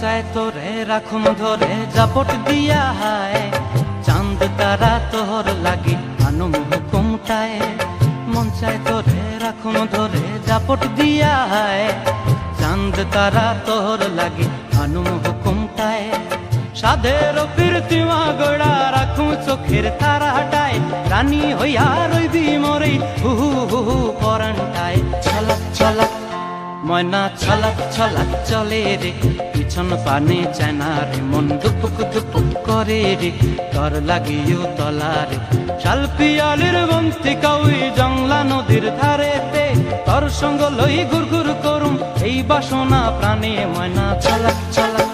চায় তোরে, রাখুন ধরে, জাপট দিয়া হায়। চাঁদ, তারা তোর লাগি আনুম হুকুমটায় মন চায় তোরে, রাখুন ধরে, জাপট দিয়া হায়। চাঁদ, তারা তোর লাগি আনুম হুকুমটায় সাধের কীর্তিমা গোড়া রাখুন চোখের তারা হাটায় রানী হইয়া রইবি মরে হু হু হু হু পরানটায়। ছলাক ছলাক, ময়না, ছলাক ছলাক চলে রে। পিছন পানে চায়না রে, মন দুপুক দুপুক করে রে তর লাগিও তলারে শাল পিয়ালির বন্তি কাউই জংলা নদীর ধারেতে, তর সঙ্গ লই গুর গুর করুম, এই বাসনা প্রাণে ময়না ছলাক ছলাক